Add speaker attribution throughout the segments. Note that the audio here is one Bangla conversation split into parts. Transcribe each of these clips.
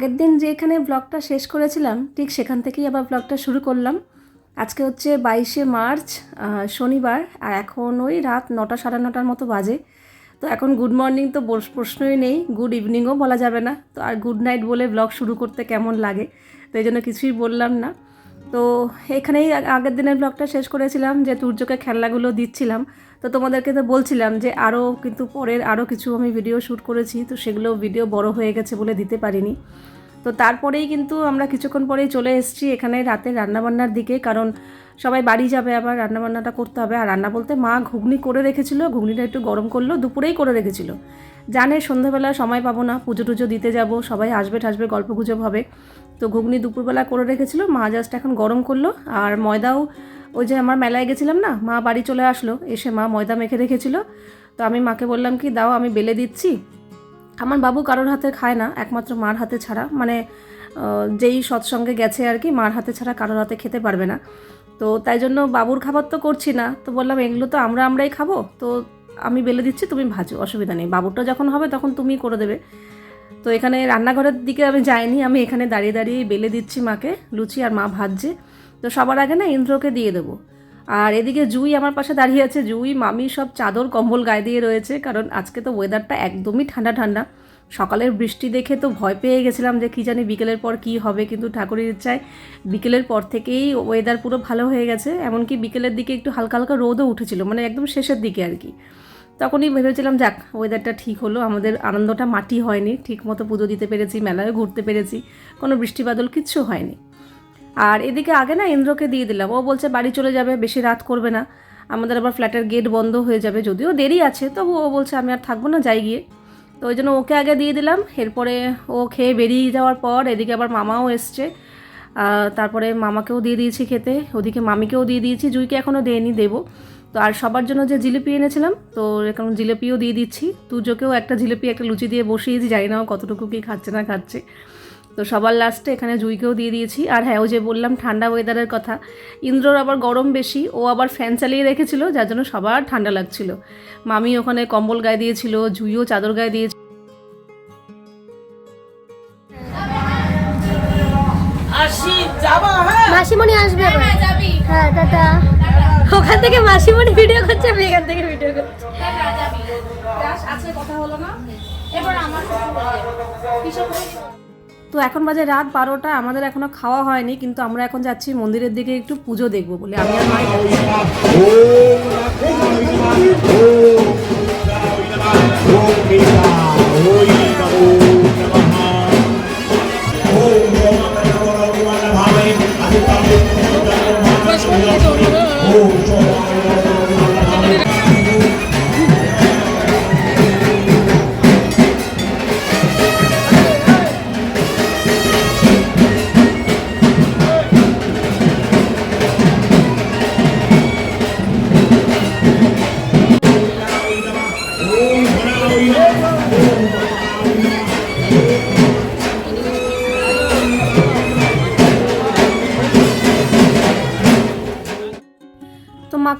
Speaker 1: আগের দিন যেখানে ব্লগটা শেষ করেছিলাম, ঠিক সেখান থেকেই আবার ব্লগটা শুরু করলাম। আজকে হচ্ছে বাইশে মার্চ শনিবার, আর এখন ওই রাত নটা সাড়ে নটার মতো বাজে। তো এখন গুড মর্নিং তো প্রশ্নই নেই গুড ইভিনিংও বলা যাবে না। তো আর গুড নাইট বলে ব্লগ শুরু করতে কেমন লাগে? তো এই জন্য কিছুই বললাম না। তো এখানেই আগের দিনের ব্লগটা শেষ করেছিলাম, যে তুর্যকে খেলনাগুলো দিচ্ছিলাম। তো তোমাদেরকে তো বলছিলাম যে আরও কিন্তু পরের আরও কিছু আমি ভিডিও শ্যুট করেছি, তো সেগুলো ভিডিও বড় হয়ে গেছে বলে দিতে পারিনি। তো তারপরেই কিন্তু আমরা কিছুক্ষণ পরেই চলে এসেছি এখানে রাতে রান্নাবান্নার দিকে, কারণ সবাই বাড়ি যাবে, আবার রান্নাবান্নাটা করতে হবে। আর রান্না বলতে মা ঘুগনি করে রেখেছিল, ঘুগনিটা একটু গরম করল, দুপুরেই করে রেখেছিল। জানে সন্ধ্যাবেলা সময় পাবো না, পুজো টুজো দিতে যাব, সবাই আসবে ঠাসবে, গল্প গুজব হবে। তো ঘুগনি দুপুরবেলা করে রেখেছিল, মা জাস্ট এখন গরম করল। আর ময়দাও ওই যে আমার মেলায় গেছিলাম না, মা বাড়ি চলে আসলো, এসে মা ময়দা মেখে রেখেছিল। তো আমি মাকে বললাম কি, দাও আমি বেলে দিচ্ছি। আমার বাবু কারোর হাতে খায় না, একমাত্র মার হাতে ছাড়া। মানে যেই সৎসঙ্গে গেছে আর কি, মার হাতে ছাড়া কারোর হাতে খেতে পারবে না। তো তাই জন্য বাবুর খাবার তো করছি না। তো বললাম, এগুলো তো আমরা আমরাই খাব। তো আমি বেলে দিচ্ছি, তুমি ভাজো, অসুবিধা নেই। বাবুরটা যখন হবে তখন তুমি করে দেবে। তো এখানে রান্নাঘরের দিকে আমি যাইনি, আমি এখানে দাঁড়িয়ে দাঁড়িয়ে বেলে দিচ্ছি মাকে, লুচি আর মা ভাজছে। তো সবার আগে না ইন্দ্রকে দিয়ে দেবো। আর এদিকে জুই আমার পাশে দাঁড়িয়ে আছে। জুই, মামি সব চাদর, কম্বল গায়ে দিয়ে রয়েছে, কারণ আজকে তো ওয়েদারটা একদমই ঠান্ডা ঠান্ডা। সকালের বৃষ্টি দেখে তো ভয় পেয়ে গেছিলাম যে কী জানি বিকেলের পর কি হবে, কিন্তু ঠাকুরের ইচ্ছায় বিকেলের পর থেকেই ওয়েদার পুরো ভালো হয়ে গেছে। এমনকি বিকেলের দিকে একটু হালকা হালকা রোদও উঠেছিল মানে একদম শেষের দিকে আর কি। তখনই ভেবেছিলাম, যাক ওয়েদারটা ঠিক হলো, আমাদের আনন্দটা মাটি হয়নি ঠিক মতো পুজো দিতে পেরেছি, মেলায় ঘুরতে পেরেছি, কোনো বৃষ্টি বাদল কিচ্ছু হয়নি। আর এদিকে আগে না ইন্দ্রকে দিয়ে দিলাম। ও বলছে, বাড়ি চলে যাবে, বেশি রাত করবে না। আমাদের আবার ফ্ল্যাটের গেট বন্ধ হয়ে যাবে, যদিও দেরি আছে। তবু ও বলছে, আমি আর থাকব না, যাই গিয়ে। তো ওই জন্য ওকে আগে দিয়ে দিলাম। এরপরে ও খেয়ে বেরিয়ে যাওয়ার পর এদিকে আবার মামাও এসছে। তারপরে মামাকেও দিয়ে দিয়েছি খেতে, ওদিকে মামিকেও দিয়ে দিয়েছি। জুইকে এখনও দেয়নি, দেবো। তো আর সবার জন্য যে জিলিপি এনেছিলাম, তো এখন জিলিপিও দিয়ে দিচ্ছি। তুজোকেও একটা জিলিপি, একটা লুচি দিয়ে বসিয়েছি, জানি না কতটুকু কি খাচ্ছে না খাচ্ছে। তো সবার লাস্টে এখানে জুইকেও দিয়ে দিয়েছি। আর হ্যাঁ ও যে বললাম ঠান্ডা ওয়েদারের কথা ইন্দ্রর আবার গরম বেশি ও আবার ফ্যান চালিয়ে রেখেছিল যার জন্য সবার ঠান্ডা লাগছিল। মামি ওখানে কম্বল গায়ে দিয়েছিল জুইও চাদর গায়ে দিয়েছিল।
Speaker 2: আসি যাবা হ্যাঁ?
Speaker 3: মাসিমণি আসবে হ্যাঁ টাটা। ওখান থেকে মাসিমণি ভিডিও করছে আমি এখান থেকে ভিডিও করছি।
Speaker 1: তো এখন বাজে রাত বারোটা আমাদের এখনও খাওয়া হয়নি কিন্তু আমরা এখন যাচ্ছি মন্দিরের দিকে একটু পুজো দেখব বলে আমি আর মাই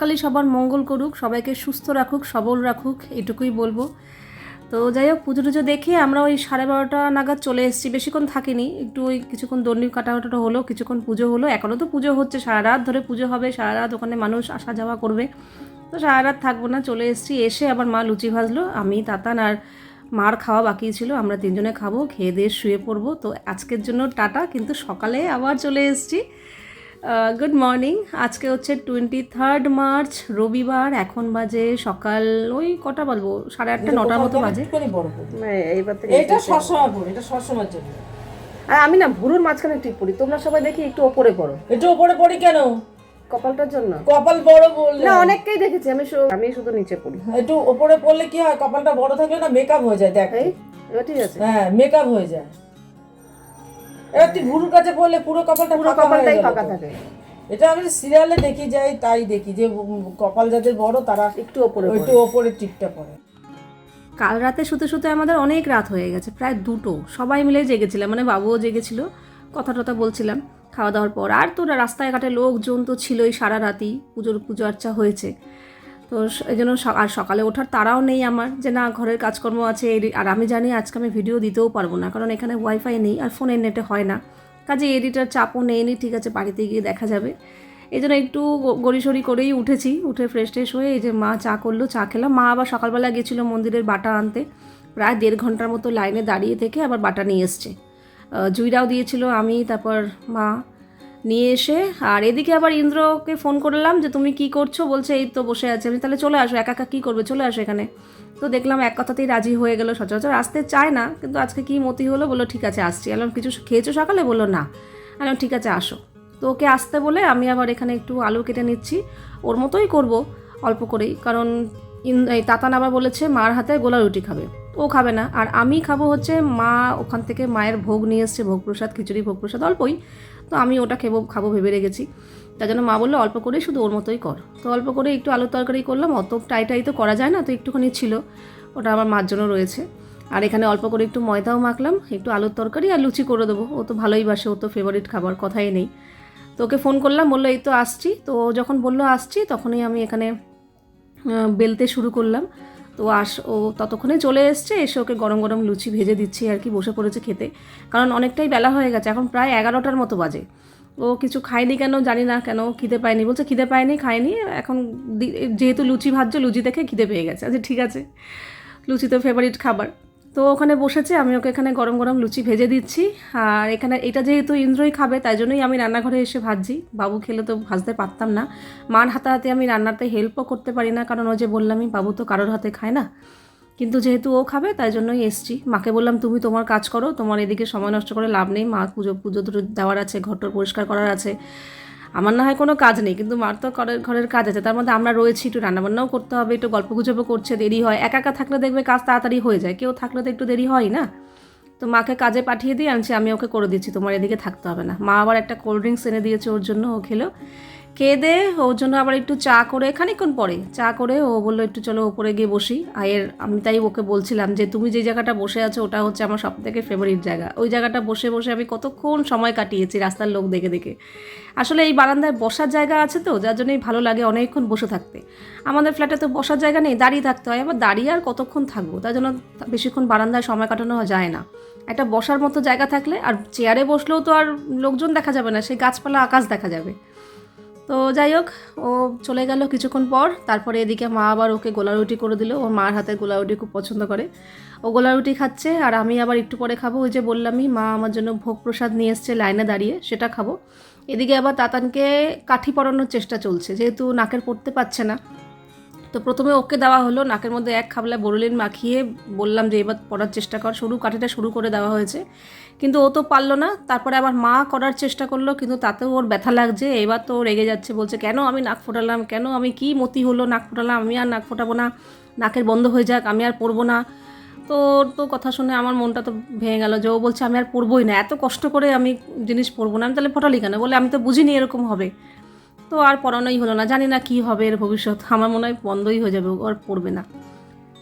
Speaker 1: যাচ্ছি। তো মা কালী সবার মঙ্গল করুক, সবাইকে সুস্থ রাখুক, সবল রাখুক, এটুকুই বলব। তো যাই হোক, পুজো টুজো দেখে আমরা ওই সাড়ে বারোটা নাগাদ চলে এসেছি। বেশিক্ষণ থাকিনি, একটু ওই কিছুক্ষণ দণ্ডি কাটাকাটা হলো, কিছুক্ষণ পুজো হলো। এখনও তো পুজো হচ্ছে, সারা রাত ধরে পুজো হবে, সারা রাত ওখানে মানুষ আসা যাওয়া করবে। তো সারা রাত থাকব না, চলে এসেছি, এসে আবার মা লুচি ভাজলো, আমি, তাতান আর মার খাওয়া বাকি ছিল, আমরা তিনজনে খাব, খেয়ে দিয়ে শুয়ে পড়ব। তো আজকের জন্য টাটা, কিন্তু সকালে আবার চলে এসেছি। গুড মর্নিং আজকে হচ্ছে টোয়েন্টি থার্ড মার্চ রবিবার। এখন বাজে সকাল ওই কটা বলব? সাড়ে আটটা নটার মতো বাজে।
Speaker 2: একটুখানি বড় করো।
Speaker 1: এইবার থেকে
Speaker 2: এটা এটা সবসময়ের জন্য।
Speaker 1: আর আমি না ভুরুর মাঝখানে ঠিক পড়ি। তোমরা সবাই দেখি একটু ওপরে পড়ো।
Speaker 2: একটু ওপরে পড়ি কেন?
Speaker 1: কপালটার জন্য?
Speaker 2: কপাল বড় বললে।
Speaker 1: না অনেককেই দেখেছি। আমি আমি শুধু নিচে পড়ি।
Speaker 2: একটু ওপরে পড়লে কি হয়? কপালটা বড় থাকলে না মেকআপ হয়ে যায় দেখ।
Speaker 1: ঠিক আছে।
Speaker 2: হ্যাঁ মেকআপ হয়ে যায়। এবার তুই ভুরুর কাছে পড়লে পুরো কপালটা
Speaker 1: পুরো কপালটাই ফাঁকা থাকে।
Speaker 2: এটা আমি সিরিয়ালে দেখি যাই তাই দেখি যে কপাল যাদের বড় তারা
Speaker 1: একটু ওপরে
Speaker 2: একটু ওপরে টিপটা পড়ে।
Speaker 1: কাল রাতে শুতে শুতে আমাদের অনেক রাত হয়ে গেছে প্রায় দুটো। সবাই মিলে জেগেছিলাম মানে বাবুও জেগেছিল কথা টথা বলছিলাম। খাওয়া দাওয়ার পর আর তো রাস্তায় ঘাটে লোকজন তো ছিলই সারা রাতই পুজোর পুজো আর্চা হয়েছে। তো এই জন্য আর সকালে ওঠার তারাও নেই আমার যে না, ঘরের কাজকর্ম আছে আর আমি জানি আজকে আমি ভিডিও দিতেও পারব না, কারণ এখানে ওয়াইফাই নেই আর ফোনের নেটে হয় না। কাজে এডিটার চাপও নেই নি, ঠিক আছে, বাড়িতে গিয়ে দেখা যাবে। এই জন্য একটু গড়িসড়ি করেই উঠেছি, উঠে ফ্রেশ ট্রেশ হয়ে এই যে মা চা করল, চা খেলাম। মা আবার সকালবেলা গেছিল মন্দিরের বাটা আনতে। প্রায় দেড় ঘণ্টার মতো লাইনে দাঁড়িয়ে থেকে আবার বাটা নিয়ে এসছে। জুইরাও দিয়েছিল আমি, তারপর মা নিয়ে এসে, আর এদিকে আবার ইন্দ্রকে ফোন করলাম যে, তুমি কি করছ? বলছে, এই তো বসে আছে। আমি তাহলে চলে আসো, একা একা কী করবে? চলে আসো এখানে। তো দেখলাম এক কথাতেই রাজি হয়ে গেল সচরাচর। আসতে চায় না, কিন্তু আজকে কি মতি হলো বলল, ঠিক আছে, আসছি। এলাম কিছু খেয়েছো সকালে? বলল, না। আলাম ঠিক আছে, আসো। তো ওকে আসতে বলে আমি আবার এখানে একটু আলু কেটে নিচ্ছি। ওর মতোই করব অল্প করেই, কারণ এই তাতান আবার বলেছে, মার হাতে গোলা রুটি খাবে। ও খাবে না। আর আমি খাব হচ্ছে মা ওখান থেকে মায়ের ভোগ নিয়ে এসছে ভোগ প্রসাদ খিচুড়ি ভোগ প্রসাদ অল্পই। তো আমি ওটা খেবো, খাব ভেবে রেখেছি। তার জন্য মা বলল, অল্প করে শুধু ওর মতোই কর। তো অল্প করে একটু আলু তরকারি করলাম, অত টাই টাই তো করা যায় না, তো একটুখানি ছিল। ওটা আমার মার জন্য রয়েছে। আর এখানে অল্প করে একটু ময়দাও মাখলাম, একটু আলুর তরকারি আর লুচি করে দেবো। ও তো ভালোই বাসে ও তো ফেভারিট খাবার, কথাই নেই। তো ওকে ফোন করলাম, বলল, এই তো আসছি। তো যখন বলল, আসছি, তখনই আমি এখানে বেলতে শুরু করলাম। তো আস, ও ততক্ষণে চলে এসছে, এসে ওকে গরম গরম লুচি ভেজে দিচ্ছি আর কি, বসে পড়েছে খেতে। কারণ অনেকটাই বেলা হয়ে গেছে, এখন প্রায় এগারোটার মতো বাজে। ও কিছু খায়নি কেন জানি না, কেন খিদে পায়নি, বলছে খিদে পায়নি, খায়নি, এখন যেহেতু লুচি ভাজছে, লুচি দেখে খিদে পেয়ে গেছে। আচ্ছা ঠিক আছে, লুচি তো ফেভারিট খাবার। তো ওখানে বসেছে, আমি ওকে এখানে গরম গরম লুচি ভেজে দিচ্ছি। আর এখানে এটা যেহেতু ইন্দ্রই খাবে, তাই জন্যই আমি রান্নাঘরে এসে ভাজছি। বাবু খেলে তো ভাজতে পারতাম না। মার হাতে হাতে আমি রান্নাতে হেল্পও করতে পারি না, কারণ ও যে বললামই, বাবু তো কারোর হাতে খায় না। কিন্তু যেহেতু ও খাবে, তাই জন্যই এসছি। মাকে বললাম, তুমি তোমার কাজ করো, তোমার এদিকে সময় নষ্ট করে লাভ নেই। মা পুজো পুজো দেওয়ার আছে ঘরটর পরিষ্কার করার আছে। আমার না হয় কোনো কাজ নেই, কিন্তু মার তো ঘরের ঘরের কাজ আছে, তার মধ্যে আমরা রয়েছি, একটু রান্নাবান্নাও করতে হবে, একটু গল্প গুজবও করছে, দেরি হয়, একা একা থাকলে দেখবে কাজ তাড়াতাড়ি হয়ে যায়, কেউ থাকলে তো একটু দেরি হয় না। তো মাকে কাজে পাঠিয়ে দিয়ে আনছি আমি ওকে করে দিচ্ছি, তোমার এদিকে থাকতে হবে না। মা আবার একটা কোল্ড ড্রিঙ্কস এনে দিয়েছে ওর জন্য, ও খেলো। খেয়ে দে, ওর জন্য আবার একটু চা করে, খানিকক্ষণ পরে চা করে ও বলল, একটু চলো ওপরে গিয়ে বসি। আয়ের, আমি তাই ওকে বলছিলাম যে, তুমি যে জায়গাটা বসে আছো, ওটা হচ্ছে আমার সব থেকে ফেভারিট জায়গা। ওই জায়গাটা বসে বসে আমি কতক্ষণ সময় কাটিয়েছি রাস্তার লোক দেখে দেখে। আসলে এই বারান্দায় বসার জায়গা আছে তো, যার জন্যই ভালো লাগে অনেকক্ষণ বসে থাকতে। আমাদের ফ্ল্যাটে তো বসার জায়গা নেই, দাঁড়িয়ে থাকতে হয়। আবার দাঁড়িয়ে আর কতক্ষণ থাকব? তার জন্য বেশিক্ষণ বারান্দায় সময় কাটানো যায় না। একটা বসার মতো জায়গা থাকলে আর চেয়ারে বসলেও তো আর লোকজন দেখা যাবে না, সেই গাছপালা আকাশ দেখা যাবে। তো যাই হোক, ও চলে গেল কিছুক্ষণ পর। তারপরে এদিকে মা আবার ওকে গোলা রুটি করে দিল। ওর মার হাতে গোলা রুটি খুব পছন্দ করে। ও গোলা রুটি খাচ্ছে আর আমি আবার একটু পরে খাব। ওই যে বললামই, মা আমার জন্য ভোগ প্রসাদ নিয়ে এসছে লাইনে দাঁড়িয়ে, সেটা খাব। এদিকে আবার তাতানকে কাঠি পরানোর চেষ্টা চলছে, যেহেতু নাকের পড়তে পারছে না। তো প্রথমে ওকে দেওয়া হলো, নাকের মধ্যে এক খাবলা বরলিন মাখিয়ে বললাম যে, এবার পড়ার চেষ্টা কর। শুরু, কাঠিটা শুরু করে দেওয়া হয়েছে। কিন্তু ও তো পারল না। তারপরে আবার মা করার চেষ্টা করল, কিন্তু তাতেও ওর ব্যথা লাগছে। এবার তো রেগে যাচ্ছে, বলছে, কেন আমি নাক ফোটালাম? কেন আমি কি মতি হলো নাক ফোটালাম? আমি আর নাক ফোটাবো না। নাকের বন্ধ হয়ে যাক, আমি আর পরবো না। তো ওর তো কথা শুনে আমার মনটা তো ভেঙে গেল যে, ও বলছে, আমি আর পরবোই না। এত কষ্ট করে আমি জিনিস পরবো না। আমি তাহলে ফোটালি কেন? বলে, আমি তো বুঝিনি এরকম হবে। তো আর পড়ানোই হলো না। জানি না কি হবে এর ভবিষ্যৎ। আমার মনে হয় বন্ধই হয়ে যাবে আর পড়বে না।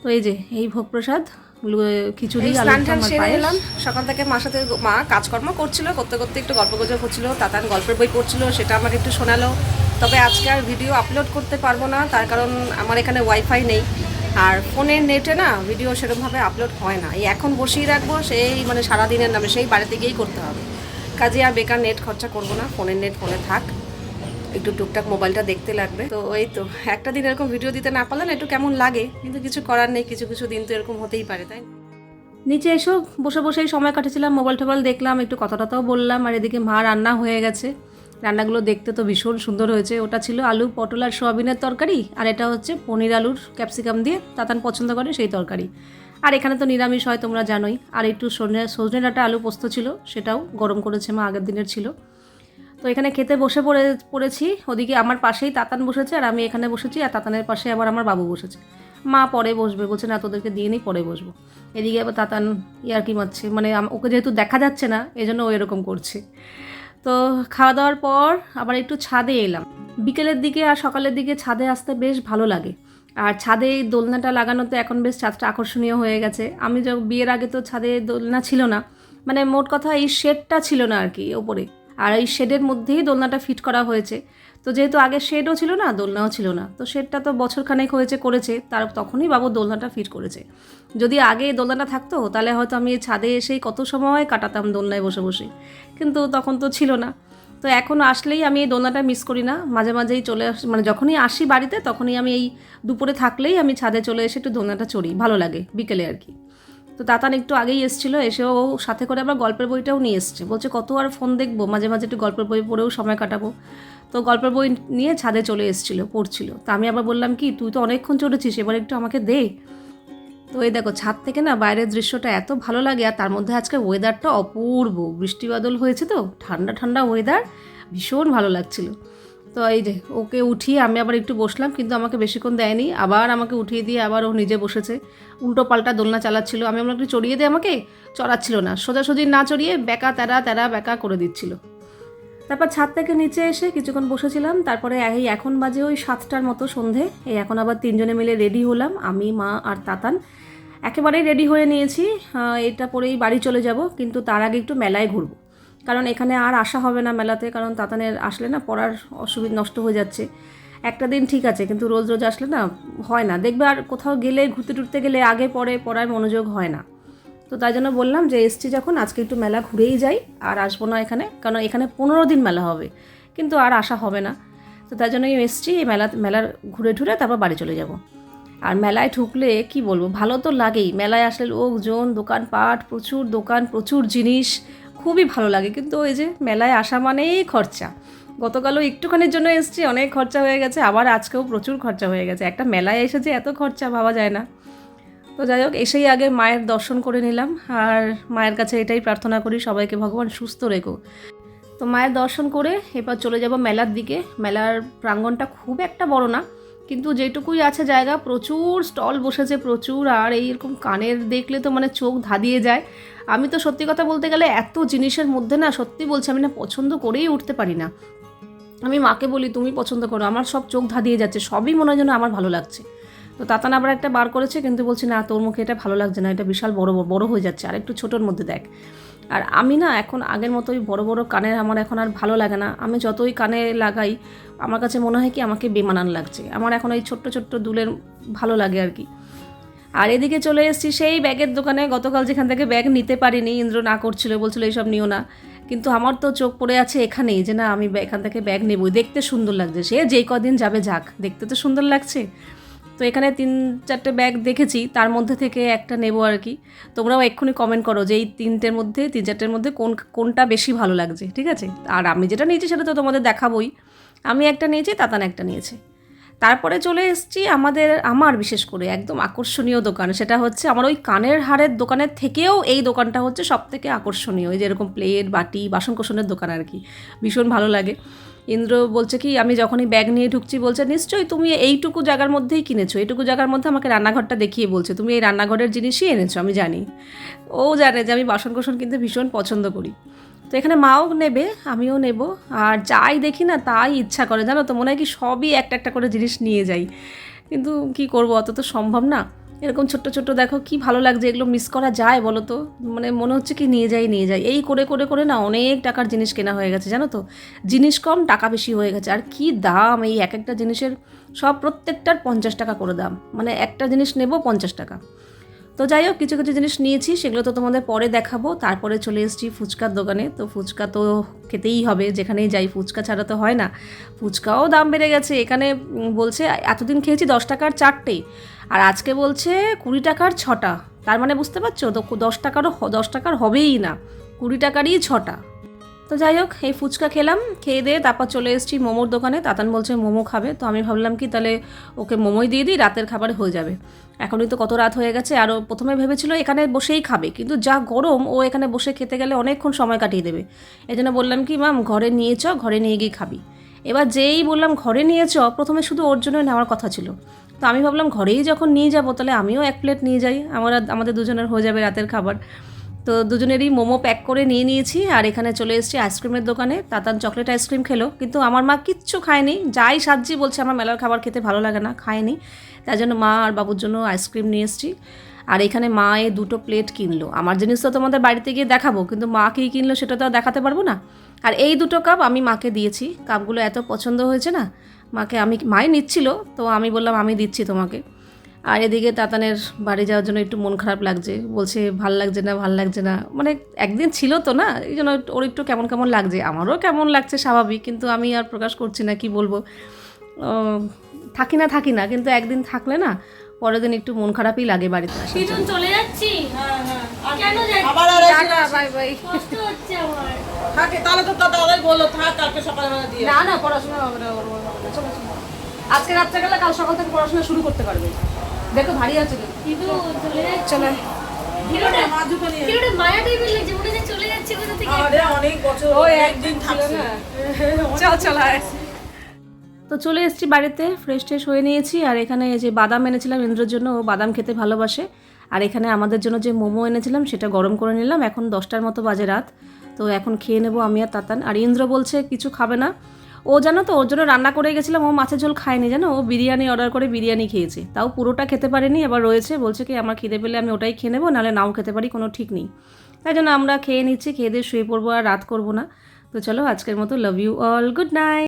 Speaker 1: তো এই যে এই ভোগ প্রসাদ লু- খিচুড়ি এলাম। সকাল থেকে মার সাথে মা কাজকর্ম করছিল করতে করতে একটু গল্প গুজব হচ্ছিল তাতান গল্পের বই পড়ছিল সেটা আমাকে একটু শোনালো। তবে আজকে আর ভিডিও আপলোড করতে পারব না তার কারণ আমার এখানে ওয়াইফাই নেই। আর ফোনের নেটে না ভিডিও সেরকমভাবে আপলোড হয় না। এই এখন বসিয়ে রাখব সেই মানে সারাদিনের নামে সেই বাড়িতে গিয়েই করতে হবে। কাজে আর বেকার নেট খরচা করব না ফোনের নেট ফোনে থাক। একটু টুকটাক মোবাইলটা দেখতে লাগবে। তো এই তো, একটা দিন এরকম ভিডিও দিতে না পারলে না একটু কেমন লাগে, কিন্তু কিছু করার নেই, কিছু কিছু দিন তো এরকম হতেই পারে, তাই নিচে এসো, বসে বসেই সময় কাটেছিলাম, মোবাইল টোবাইল দেখলাম, একটু কথা টথাও বললাম, আর এদিকে মা রান্না হয়ে গেছে। রান্নাগুলো দেখতে তো ভীষণ সুন্দর হয়েছে। ওটা ছিল আলু, পটল আর সোয়াবিনের তরকারি, আর এটা হচ্ছে পনির আলুর ক্যাপসিকাম দিয়ে তাতান পছন্দ করে সেই তরকারি। আর এখানে তো নিরামিষ হয়, তোমরা জানোই। আর একটু সজনে সজনে ডাঁটা আলু পোস্ত ছিল, সেটাও গরম করেছে মা, আগের দিনের ছিল। তো এখানে খেতে বসে পড়ে, পড়েছি। ওদিকে আমার পাশেই তাতান বসেছে আর আমি এখানে বসেছি আর তাতানের পাশে আবার আমার বাবু বসেছে। মা পরে বসবে, বলছে, না, তোদেরকে দিয়ে নিই, পরে বসবো। এদিকে আবার তাতান ইয়ার কি মারছে। মানে ওকে যেহেতু দেখা যাচ্ছে না এই জন্য ও এরকম করছে। তো খাওয়া দাওয়ার পর আবার একটু ছাদে এলাম। বিকেলের দিকে আর সকালের দিকে ছাদে আসতে বেশ ভালো লাগে। আর ছাদে এই দোলনাটা লাগানোতে এখন বেশ ছাদটা আকর্ষণীয় হয়ে গেছে। আমি যখন বিয়ের আগে তো ছাদে দোলনা ছিল না। মানে মোট কথা এই শেডটা ছিল না আর কি, ওপরে। আর এই শেডের মধ্যেই দোলনাটা ফিট করা হয়েছে। তো যেহেতু আগে শেডও ছিল না, দোলনাও ছিল না, তো শেডটা তো বছরখানেক হয়েছে, করেছে, তার তখনই বাবু দোলনাটা ফিট করেছে। যদি আগে দোলনাটা থাকতো, তাহলে হয়তো আমি ছাদে এসেই কত সময় কাটাতাম দোলনায় বসে বসে, কিন্তু তখন তো ছিল না। তো এখন আসলেই আমি এই দোলনাটা মিস করি না, মাঝে মাঝেই চলে আস মানে যখনই আসি বাড়িতে, তখনই আমি এই দুপুরে থাকলেই আমি ছাদে চলে এসে একটু দোলনাটা চড়ি, ভালো লাগে, বিকেলে আর কি। তো তাতান একটু আগেই এসেছিল, এসেও ও সাথে করে আবার গল্পের বইটাও নিয়ে এসছে। বলছে, কত আর ফোন দেখব? মাঝে মাঝে একটু গল্পের বই পড়েও সময় কাটাবো। তো গল্পের বই নিয়ে ছাদে চলে এসেছিল, পড়ছিল। তা আমি আবার বললাম, কি, তুই তো অনেকক্ষণ চড়েছিস, এবার একটু আমাকে দে। তো এই দেখো, ছাদ থেকে না বাইরের দৃশ্যটা এত ভালো লাগে, আর তার মধ্যে আজকে ওয়েদারটা অপূর্ব। বৃষ্টি বাদল হয়েছে তো, ঠান্ডা ঠান্ডা ওয়েদার ভীষণ ভালো লাগছিল। তো এই যে, ওকে উঠিয়ে আমি আবার একটু বসলাম, কিন্তু আমাকে বেশিক্ষণ দেয়নি। আবার আমাকে উঠিয়ে দিয়ে আবার ও নিজে বসেছে। উল্টো পাল্টা দোলনা চালাচ্ছিল। আমি আমার একটু চড়িয়ে দিয়ে আমাকে? চড়াচ্ছিল না। সোজাসুজি না চড়িয়ে বেকা, তেরা তেরা, বেকা করে দিচ্ছিল। তারপর ছাদ থেকে নিচে এসে কিছুক্ষণ বসেছিলাম। তারপরে এই এখন বাজে ওই সাতটার মতো সন্ধে। এই এখন আবার তিনজনে মিলে রেডি হলাম। আমি, মা আর তাতান। একেবারেই রেডি হয়ে নিয়েছি। এটা পরেই বাড়ি চলে যাব, কিন্তু তার আগে একটু মেলায় ঘুরবো। কারণ এখানে আর আসা হবে না মেলাতে, কারণ তাতানের আসলে না পড়ার অসুবিধা নষ্ট হয়ে যাচ্ছে। একটা দিন ঠিক আছে, কিন্তু রোজ রোজ আসলে না হয় না। দেখবে আর কোথাও গেলে, ঘুরতে টুরতে গেলে আগে পরে পড়ায় মনোযোগ হয় না। তো তাই জন্য বললাম যে এসছি যখন, আজকে একটু মেলা ঘুরেই যাই, আর আসব না এখানে, কারণ এখানে পনেরো দিন মেলা হবে, কিন্তু আর আসা হবে না। তো তাই জন্যই এসছি, এই মেলা, মেলার ঘুরে ঘুরে তারপর বাড়ি চলে যাব। আর মেলায় ঢুকলে কি বলব, ভালো তো লাগেই। মেলায় আসলে লোকজন, দোকানপাট, প্রচুর দোকান, প্রচুর জিনিস খুবই ভালো লাগে। কিন্তু ওই যে মেলায় আসা মানেই খরচা। গতকালও একটুখানির জন্য এসছি, অনেক খরচা হয়ে গেছে, আবার আজকেও প্রচুর খরচা হয়ে গেছে। একটা মেলায় এসেছে এত খরচা ভাবা যায় না। তো যাই হোক, এসেই আগে মায়ের দর্শন করে নিলাম। আর মায়ের কাছে এটাই প্রার্থনা করি, সবাইকে ভগবান সুস্থ রেখো। তো মায়ের দর্শন করে এবার চলে যাব মেলার দিকে। মেলার প্রাঙ্গণটা খুব একটা বড় না কিন্তু যেটুকুই আছে জায়গা, প্রচুর স্টল বসেছে, প্রচুর, আর এইরকম কানের দেখলে তো মানে চোখ ধাঁধিয়ে যায়। আমি তো সত্যি কথা বলতে গেলে এত জিনিসের মধ্যে না সত্যি বলছি আমি না পছন্দ করেই উঠতে পারি না। আমি মাকে বলি, তুমি পছন্দ করো, আমার সব চোখ ধাঁধিয়ে যাচ্ছে, সবই মনে হয় যেন আমার ভালো লাগছে। তো তাতান আবার একটা বার করেছে, কিন্তু বলছি, না, তোর মুখে এটা ভালো লাগছে না, এটা বিশাল বড়, বড়- হয়ে যাচ্ছে আর একটু ছোটোর মধ্যে দেখ। আর আমি না এখন আগের মতোই বড় বড় কানের আমার এখন আর ভালো লাগে না। আমি যতই কানে লাগাই, আমার কাছে মনে হয় কি আমাকে বেমানান লাগছে। আমার এখন এই ছোট্ট ছোট্ট দুলের ভালো লাগে আর কি। আর এদিকে চলে এসেছি সেই ব্যাগের দোকানে। গতকাল যেখান থেকে ব্যাগ নিতে পারিনি, ইন্দ্র না করছিল, বলছিল এইসব নিও না। কিন্তু আমার তো চোখ পড়ে আছে এখানেই যে না আমি এখান থেকে ব্যাগ নেবই। দেখতে সুন্দর লাগছে। সে যেই কদিন যাবে যাক, দেখতে তো সুন্দর লাগছে। তো এখানে তিন চারটে ব্যাগ দেখেছি, তার মধ্যে থেকে একটা নেব আর কি। তোমরাও এক্ষুনি কমেন্ট করো যে এই তিনটের মধ্যে, তিন চারটের মধ্যে কোন, কোনটা বেশি ভালো লাগছে, ঠিক আছে? আর আমি যেটা নিয়েছি সেটা তো তোমাদের দেখাবই। আমি একটা নিয়েছি, তাতান একটা নিয়েছে। তারপরে চলে এসেছি আমাদের, আমার বিশেষ করে একদম আকর্ষণীয় দোকান, সেটা হচ্ছে আমার ওই কানের হারের দোকানের থেকেও এই দোকানটা হচ্ছে সব থেকে আকর্ষণীয় ওই যেরকম প্লেট বাটি বাসন কোসনের দোকান আর কি। ভীষণ ভালো লাগে। ইন্দ্র বলছে কি, আমি যখনই ব্যাগ নিয়ে ঢুকছি, বলছে, নিশ্চয়ই তুমি এইটুকু জায়গার মধ্যেই কিনেছো এইটুকু জায়গার মধ্যে আমাকে রান্নাঘরটা দেখিয়ে বলছে, তুমি এই রান্নাঘরের জিনিসই এনেছো, আমি জানি। ও জানে যে আমি বাসন কোসন কিনতে ভীষণ পছন্দ করি। তো এখানে মাও নেবে, আমিও নেব, আর যাই দেখি না তাই ইচ্ছা করে। জানো তো, মনে হয় কি সবই একটা একটা করে জিনিস নিয়ে যাই। কিন্তু কি করব, অত তো সম্ভব না। এরকম ছোট্ট ছোট্ট দেখো কি ভালো লাগছে, এগুলো মিস করা যায় বলো তো? মানে মনে হচ্ছে কি নিয়ে যাই নিয়ে যাই। এই করে করে করে না অনেক টাকার জিনিস কেনা হয়ে গেছে, জানো তো? জিনিস কম, টাকা বেশি হয়ে গেছে। আর কি দাম এই এক একটা জিনিসের? সব প্রত্যেকটার পঞ্চাশ টাকা করে দাম। মানে একটা জিনিস নেব পঞ্চাশ টাকা। তো যাই হোক, কিছু কিছু জিনিস নিয়েছি, সেগুলো তো তোমাদের পরে দেখাবো। তারপরে চলে এসেছি ফুচকার দোকানে। তো ফুচকা তো খেতেই হবে, যেখানেই যাই, ফুচকা ছাড়া তো হয় না। ফুচকাও দাম বেড়ে গেছে। এখানে বলছে, এতদিন খেয়েছি দশ টাকার চারটে। আর আজকে বলছে কুড়ি টাকার ছটা। তার মানে বুঝতে পারছ? তো দশ টাকারও দশ টাকার হবেই না। কুড়ি টাকারই ছটা। তো যাই হোক, এই ফুচকা খেলাম, খেয়ে দিয়ে তারপর চলে এসেছি মোমোর দোকানে। তাতান বলছে মোমো খাবে। তো আমি ভাবলাম কি তাহলে ওকে মোমোই দিয়ে দিই, রাতের খাবার হয়ে যাবে। এখনই তো কত রাত হয়ে গেছে। আরও প্রথমে ভেবেছিল এখানে বসেই খাবে। কিন্তু যা গরম, ও এখানে বসে খেতে গেলে অনেকক্ষণ সময় কাটিয়ে দেবে। এই জন্য বললাম কি ম্যাম ঘরে নিয়ে চ, ঘরে নিয়ে গিয়ে খাবি। এবার যেই বললাম, ঘরে নিয়ে চ, প্রথমে শুধু ওর জন্যই নেওয়ার কথা ছিল। তো আমি ভাবলাম ঘরেই যখন নিয়ে যাব, তাহলে আমিও এক প্লেট নিয়ে যাই। আমার আমাদের দুজনের হয়ে যাবে রাতের খাবার। তো দুজনেরই মোমো প্যাক করে নিয়ে নিয়েছি আর এখানে চলে এসেছি আইসক্রিমের দোকানে। তাতান চকলেট আইসক্রিম খেলো। কিন্তু আমার মা কিচ্ছু খায়নি। যাই সাজি বলছে আমার মেলার খাবার খেতে ভালো লাগে না, খায়নি। তাই জন্য মা আর বাবুর জন্য আইসক্রিম নিয়ে এসেছি। আর এখানে মা এ দুটো প্লেট কিনলো। আমার জিনিস তো তোমাদের বাড়িতে গিয়ে দেখাবো, কিন্তু মা কী কিনলো সেটা তো দেখাতে পারব না। আর এই দুটো কাপ আমি মাকে দিয়েছি। কাপগুলো এত পছন্দ হয়েছে না, মাকে আমি, মাই নিচ্ছিল, তো আমি বললাম আমি দিচ্ছি তোমাকে। আর এদিকে তাতানের বাড়ি যাওয়ার জন্য একটু মন খারাপ লাগছে। বলছে, ভালো লাগছে না, ভালো লাগছে না। মানে একদিন ছিল তো না, এই জন্য ওর একটু কেমন কেমন লাগছে। আমারও কেমন লাগছে স্বাভাবিক, কিন্তু আমি আর প্রকাশ করছি না, কি বলব? থাকি না থাকি না, কিন্তু একদিন থাকলে না পরের দিন একটু মন খারাপই লাগে বাড়িতে
Speaker 3: পিটুন চলে যাচ্ছি?
Speaker 2: হ্যাঁ হ্যাঁ।
Speaker 3: কেন যাচ্ছি
Speaker 2: আবার আর আসি না।
Speaker 1: Bye bye.
Speaker 3: কষ্ট হচ্ছে আমার।
Speaker 2: থাকে তাহলে তো দাদাই বলল থাক কালকে সকালবেলা দিয়ে।
Speaker 1: না না পড়াশোনা হবে না। চলো চলো। আজকে রাত্রে গেলে কাল সকাল থেকে পড়াশোনা শুরু করতে পারবে। দেখো ভারী আছে কিন্তু।
Speaker 3: চলে। যাচ্ছি।
Speaker 1: চলো।
Speaker 3: মায়া চলে যাচ্ছে কোথা থেকে?
Speaker 2: আরে অনেক বছর
Speaker 1: ওই
Speaker 2: একদিন থাকছে।
Speaker 1: চল চল তো চলে এসেছি বাড়িতে ফ্রেশ ট্রেশ হয়ে নিয়েছি। আর এখানে যে বাদাম এনেছিলাম, ইন্দ্রের জন্য ও বাদাম খেতে ভালোবাসে। আর এখানে আমাদের জন্য যে মোমো এনেছিলাম, সেটা গরম করে নিলাম। এখন দশটার মতো বাজে রাত। তো এখন খেয়ে নেব আমি আর তাতান। আর ইন্দ্র বলছে, কিছু খাবে না। ও জানো তো, ওর জন্য রান্না করে গেছিলাম, ও মাছের ঝোল খায়নি, জানো? ও বিরিয়ানি অর্ডার করে বিরিয়ানি খেয়েছে। তাও পুরোটা খেতে পারেনি আবার রয়েছে, বলছে কি, আমার খিদে পেলে আমি ওটাই খেয়ে নেব, নাহলে নাও খেতে পারি, কোনো ঠিক নেই। তাই জন্য আমরা খেয়ে নিচ্ছি, খেয়ে দিয়ে শুয়ে পড়ব আর রাত করব না। তো চলো, আজকের মতো love you all good night